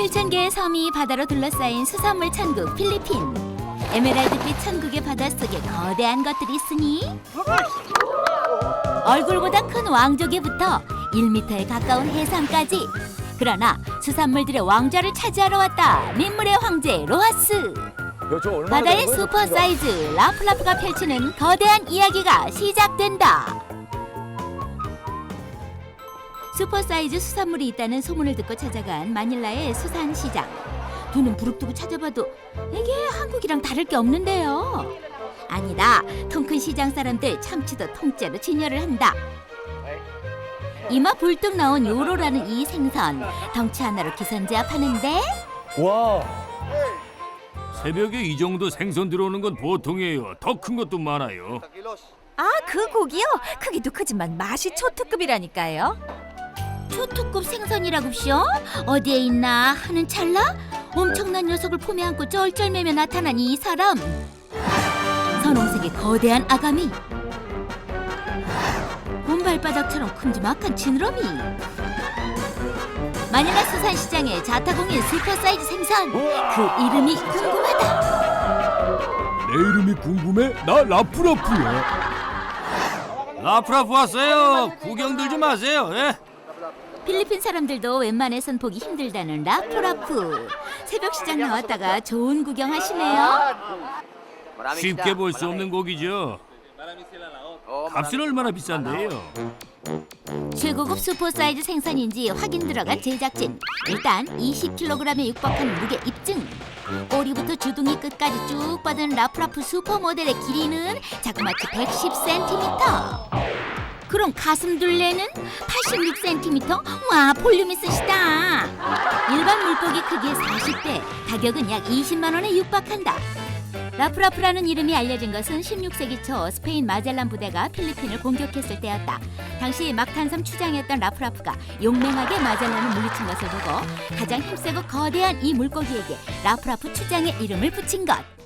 7천 개의 섬이 바다로 둘러싸인 수산물 천국 필리핀. 에메랄드빛 천국의 바닷속에 거대한 것들이 있으니 얼굴보다 큰 왕조개부터 1m에 가까운 해삼까지. 그러나 수산물들의 왕좌를 차지하러 왔다. 민물의 황제 로하스. 바다의 슈퍼? 사이즈 라플라프가 펼치는 거대한 이야기가 시작된다. 슈퍼 사이즈 수산물이 있다는 소문을 듣고 찾아간 마닐라의 수산시장. 두눈 부릅뜨고 찾아봐도 이게 한국이랑 다를 게 없는데요. 아니다. 통 큰 시장 사람들 참치도 통째로 진열을 한다. 이마 불뚝 나온 요로라는 이 생선 덩치 하나로 기선제압 하는데 와 새벽에 이 정도 생선 들어오는 건 보통이에요. 더 큰 것도 많아요. 아, 그 고기요? 크기도 크지만 맛이 초특급이라니까요. 초특급 생선이라고쇼? 어디에 있나 하는 찰나 엄청난 녀석을 품에 안고 쩔쩔매며 나타난 이 사람 선홍색의 거대한 아가미 곰발바닥처럼 큼지막한 지느러미 마닐라 수산시장의 자타공인 슈퍼사이즈 생선 그 이름이 궁금하다 내 이름이 궁금해? 나 라프라프야. 라프라프 왔어요. 구경들 좀 하세요. 예? 필리핀 사람들도 웬만해선 보기 힘들다는 라프라프 새벽 시장 나왔다가 좋은 구경하시네요 쉽게 볼 수 없는 고기죠. 값은 얼마나 비싼데요? 최고급 슈퍼 사이즈 생선인지 확인 들어간 제작진. 일단 20kg에 육박하는 무게 입증. 꼬리부터 주둥이 끝까지 쭉 뻗은 라프라프 슈퍼 모델의 길이는 자그마치 110cm. 그럼 가슴 둘레는 86cm. 와 볼륨 있으시다. 일반 물고기 크기의 40배. 가격은 약 20만 원에 육박한다. 라프라프라는 이름이 알려진 것은 16세기 초 스페인 마젤란 부대가 필리핀을 공격했을 때였다. 당시 막탄섬 추장이었던 라프라프가 용맹하게 마젤란을 물리친 것을 보고 가장 힘세고 거대한 이 물고기에게 라프라프 추장의 이름을 붙인 것.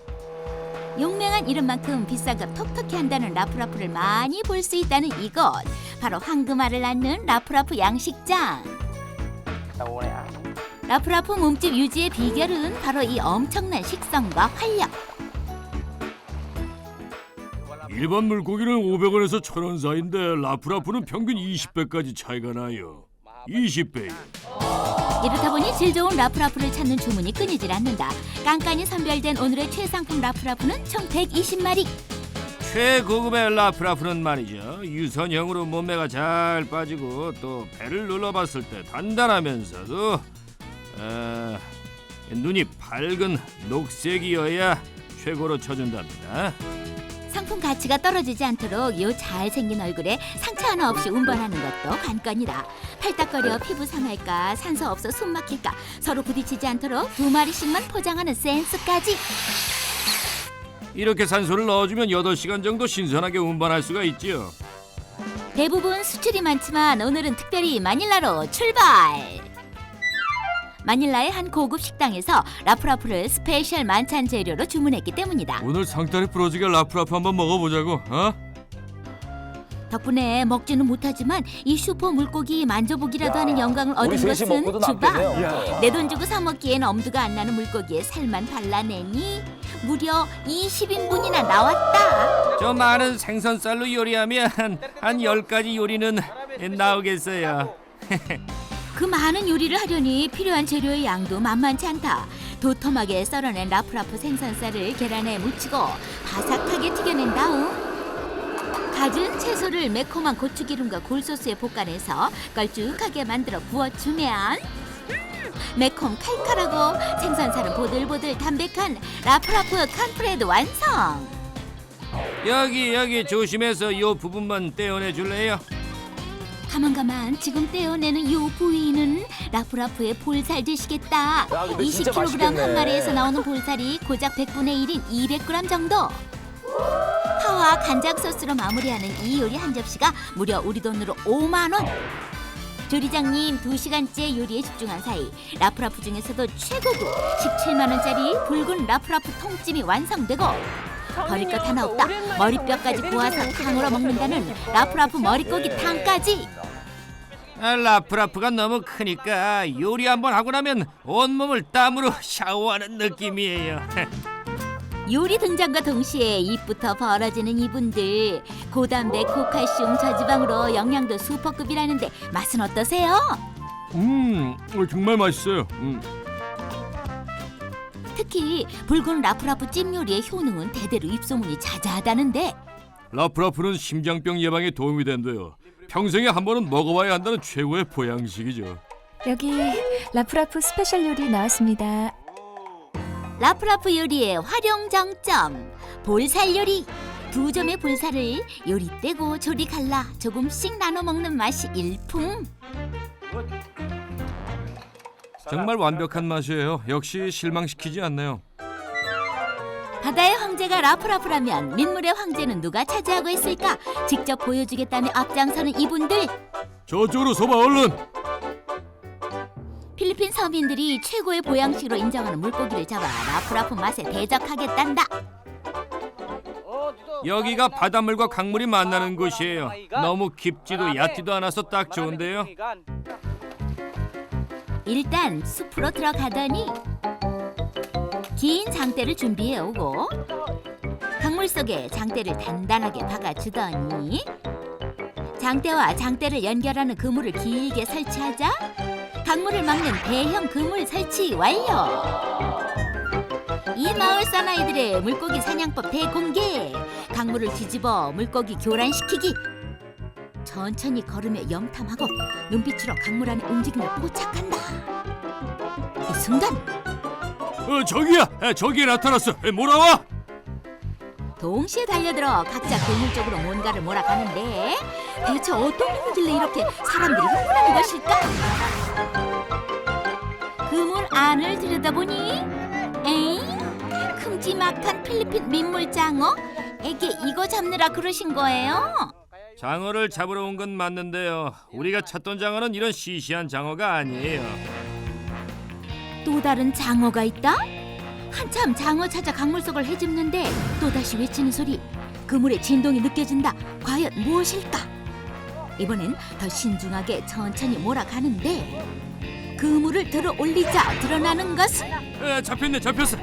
용맹한 이름만큼 비싼 값 톡톡히 한다는 라프라프를 많이 볼 수 있다는 이곳. 바로 황금알을 낳는 라프라프 양식장. 라프라프 몸집 유지의 비결은 바로 이 엄청난 식성과 활력. 일반 물고기는 500원에서 1000원 사이인데 라프라프는 평균 20배까지 차이가 나요. 20배요. 이렇다 보니 질 좋은 라프라프를 찾는 주문이 끊이질 않는다. 깐깐히 선별된 오늘의 최상품 라프라프는 총 120마리. 최고급의 라프라프는 말이죠. 유선형으로 몸매가 잘 빠지고 또 배를 눌러봤을 때 단단하면서도 어, 눈이 밝은 녹색이어야 최고로 쳐준답니다. 상품 가치가 떨어지지 않도록 요 잘생긴 얼굴에 상처 하나 없이 운반하는 것도 관건이다. 팔딱거려 피부 상할까 산소 없어 숨 막힐까 서로 부딪히지 않도록 두 마리씩만 포장하는 센스까지. 이렇게 산소를 넣어주면 8시간 정도 신선하게 운반할 수가 있지요. 대부분 수출이 많지만 오늘은 특별히 마닐라로 출발. 마닐라의 한 고급 식당에서 라프라프를 스페셜 만찬 재료로 주문했기 때문이다. 오늘 상다리 부러지게 라프라프 한번 먹어보자고. 어? 덕분에 먹지는 못하지만 이 슈퍼 물고기 만져보기라도 하는 영광을 우리 얻은 셋이 것은 먹고도 주방. 남겠네요 내 돈 주고 사 먹기엔 엄두가 안 나는 물고기에 살만 발라내니 무려 20인분이나 나왔다. 저 많은 생선살로 요리하면 한 10가지 요리는 나오겠어요. 그 많은 요리를 하려니 필요한 재료의 양도 만만치 않다. 도톰하게 썰어낸 라프라프 생선살을 계란에 묻히고 바삭하게 튀겨낸 다음 갖은 채소를 매콤한 고추기름과 굴소스에 볶아내서 걸쭉하게 만들어 부어주면 음, 매콤 칼칼하고 생선살은 보들보들 담백한 라프라프 칸프레드 완성! 여기 여기 조심해서 요 부분만 떼어내 줄래요? 가만가만 지금 떼어내는 요 부위는 라프라프의 볼살 되시겠다. 야, 근데 진짜 20kg 맛있겠네. 한 마리에서 나오는 볼살이 고작 100분의 1인 200g 정도. 파와 간장 소스로 마무리하는 이 요리 한 접시가 무려 우리 돈으로 5만 원. 조리장님 2시간째 요리에 집중한 사이 라프라프 중에서도 최고급 17만 원짜리 붉은 라프라프 통찜이 완성되고 버릴 것 하나 없다. 머리뼈까지 구워서 탕으로 먹는다는 라프라프 머릿고기 탕까지 아, 라프라프가 너무 크니까 요리 한번 하고 나면 온몸을 땀으로 샤워하는 느낌이에요. 요리 등장과 동시에 입부터 벌어지는 이분들 고단백 고칼슘 저지방으로 영양도 슈퍼급이라는데 맛은 어떠세요? 음, 정말 맛있어요. 음. 특히 붉은 라프라프 찜 요리의 효능은 대대로 입소문이 자자하다는데 라프라프는 심장병 예방에 도움이 된대요. 평생에 한 번은 먹어봐야 한다는 최고의 보양식이죠. 여기 라프라프 스페셜 요리 나왔습니다. 라프라프 요리의 활용 정점 볼살 요리 두 점의 볼살을 요리 떼고 조리 갈라 조금씩 나눠 먹는 맛이 일품 정말 완벽한 맛이에요. 역시 실망시키지 않네요. 바다의 황제가 라프라프라면 민물의 황제는 누가 차지하고 있을까 직접 보여주겠다며 앞장서는 이분들 저쪽으로 서봐 얼른. 필리핀 서민들이 최고의 보양식으로 인정하는 물고기를 잡아 라프라프 맛에 대적하겠단다 여기가 바닷물과 강물이 만나는 곳이에요. 너무 깊지도 얕지도 않아서 딱 좋은데요. 일단 숲으로 들어가더니 긴 장대를 준비해 오고 강물 속에 장대를 단단하게 박아주더니 장대와 장대를 연결하는 그물을 길게 설치하자 강물을 막는 대형 그물 설치 완료. 이 마을 사나이들의 물고기 사냥법 대공개. 강물을 뒤집어 물고기 교란시키기. 천천히 걸으며 염탐하고 눈빛으로 강물 안의 움직임을 포착한다. 이 순간 어, 저기야, 에, 저기에 나타났어. 에, 몰아와. 동시에 달려들어 각자 그물 쪽으로 뭔가를 몰아가는데 대체 어떤 힘이길래 이렇게 사람들이 흥분하는 것일까? 그물 안을 들여다보니 에잉? 큼지막한 필리핀 민물장어? 에게 이거 잡느라 그러신 거예요? 장어를 잡으러 온 건 맞는데요. 우리가 찾던 장어는 이런 시시한 장어가 아니에요. 또 다른 장어가 있다? 한참 장어 찾아 강물 속을 헤집는데 또다시 외치는 소리 그물의 진동이 느껴진다 과연 무엇일까? 이번엔 더 신중하게 천천히 몰아가는데 그물을 들어 올리자 드러나는 것은 에, 잡혔네, 잡혔어.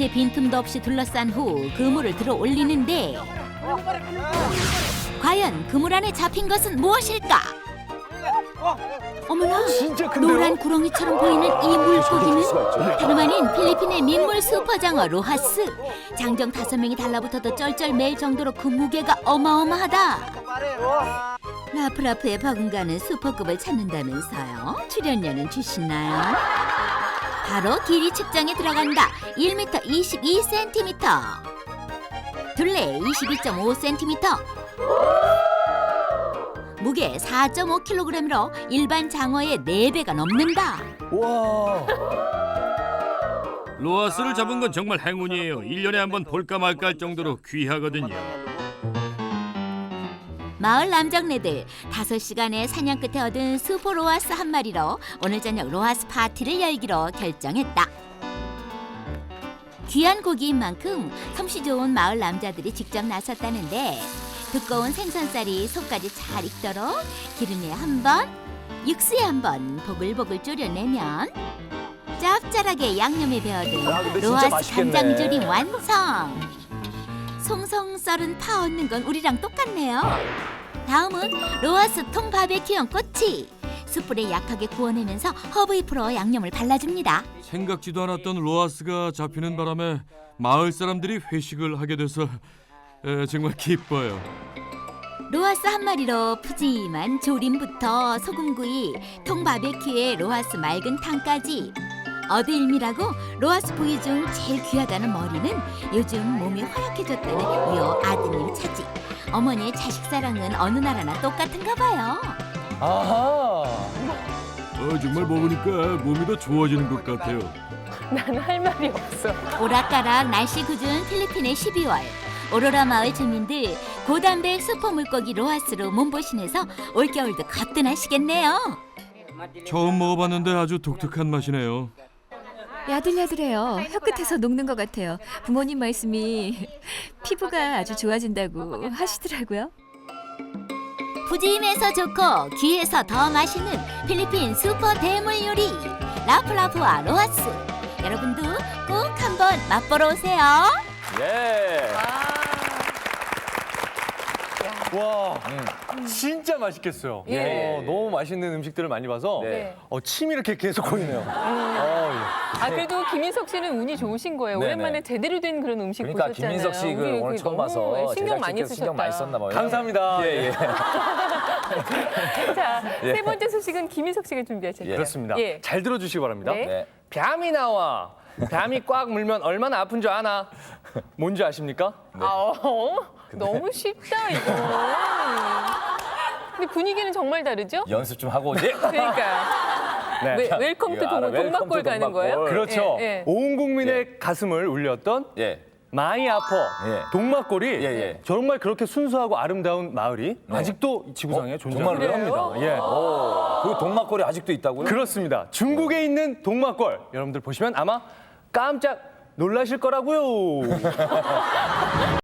한채 빈틈도 없이 둘러싼 후 그물을 들어 올리는데 과연 그물 안에 잡힌 것은 무엇일까? 어머나 큰데요? 노란 구렁이처럼 보이는 이 물고기는 있죠? 다름 아닌 필리핀의 민물 슈퍼장어 로하스 장정 다섯 명이 달라붙어도 쩔쩔매일 정도로 그 무게가 어마어마하다 라프라프에 버금가는 슈퍼급을 찾는다면서요 출연료는 주시나요? 바로 길이 측정에 들어간다 1m 22cm 둘레 22.5cm 무게 4.5kg으로 일반 장어의 4배가 넘는다 와. 로아스를 잡은 건 정말 행운이에요. 1년에 한 번 볼까 말까 할 정도로 귀하거든요. 마을 남정네들 5시간의 사냥 끝에 얻은 수포 로하스 한 마리로 오늘 저녁 로하스 파티를 열기로 결정했다. 귀한 고기인 만큼 솜씨 좋은 마을 남자들이 직접 나섰다는데 두꺼운 생선살이 속까지 잘 익도록 기름에 한 번, 육수에 한 번 보글보글 졸여내면 짭짤하게 양념에 야, 배어든 근데 진짜 로하스 맛있겠네. 간장 조림 완성. 송송 썰은 파 얻는 건 우리랑 똑같네요. 다음은 로아스 통 바베큐용 꼬치. 숯불에 약하게 구워내면서 허브잎으로 양념을 발라줍니다. 생각지도 않았던 로아스가 잡히는 바람에 마을 사람들이 회식을 하게 돼서 에, 정말 기뻐요. 로아스 한 마리로 푸짐한 조림부터 소금구이, 통 바베큐에 로아스 맑은 탕까지. 어드일미라고 로아스 부위 중 제일 귀하다는 머리는 요즘 몸이 허약해졌다는 요 아드님 차지. 어머니의 자식 사랑은 어느 나라나 똑같은가 봐요. 아하. 어, 정말 먹으니까 몸이 더 좋아지는 것 같아요. 나는 할 말이 없어. 오락가락 날씨 궂은 필리핀의 12월 오로라 마을 주민들 고단백 슈퍼 물고기 로하스로 몸보신해서 올겨울도 거뜬하시겠네요 처음 먹어봤는데 아주 독특한 맛이네요. 야들야들해요. 혀끝에서 녹는 것 같아요. 부모님 말씀이 피부가 아주 좋아진다고 하시더라고요. 푸짐해서 좋고 귀해서 더 맛있는 필리핀 슈퍼 대물 요리 라프라프와 로하스 여러분도 꼭 한번 맛보러 오세요. 예. 아, 와, 진짜 맛있겠어요. 예. 어, 너무 맛있는 음식들을 많이 봐서 네. 어, 침이 이렇게 계속 고이네요. 어, 예. 아 그래도 김인석 씨는 운이 좋으신 거예요. 네네. 오랜만에 제대로 된 그런 음식 그러니까 보셨잖아요. 김민석 씨 그 우리 오늘 그 처음 너무 와서 신경 많이 쓰셨다. 신경 많이 썼나 봐요. 감사합니다. 예, 예. 자, 예. 세 번째 소식은 김인석 씨가 준비하셨네요. 예. 그렇습니다. 예. 잘 들어주시기 바랍니다. 네. 네. 뱀이 나와. 뱀이 꽉 물면 얼마나 아픈 줄 아나? 뭔지 아십니까? 아, 어? 너무 쉽다 이거. 근데 분위기는 정말 다르죠? 연습 좀 하고 오지. 그러니까 네. 웨, 웰컴 투 이거 알아. 동- 웰컴 동막골 투 가는 동막골. 거예요? 그렇죠. 예, 예. 온 국민의 가슴을 울렸던 예. 마이 아퍼 예. 동막골이 예, 예. 정말 그렇게 순수하고 아름다운 마을이 아직도 이 지구상에 어? 존재합니다. 정말로요? 예. 오, 그 동막골이 아직도 있다고요? 그렇습니다. 중국에 있는 동막골 여러분들 보시면 아마 깜짝 놀라실 거라고요.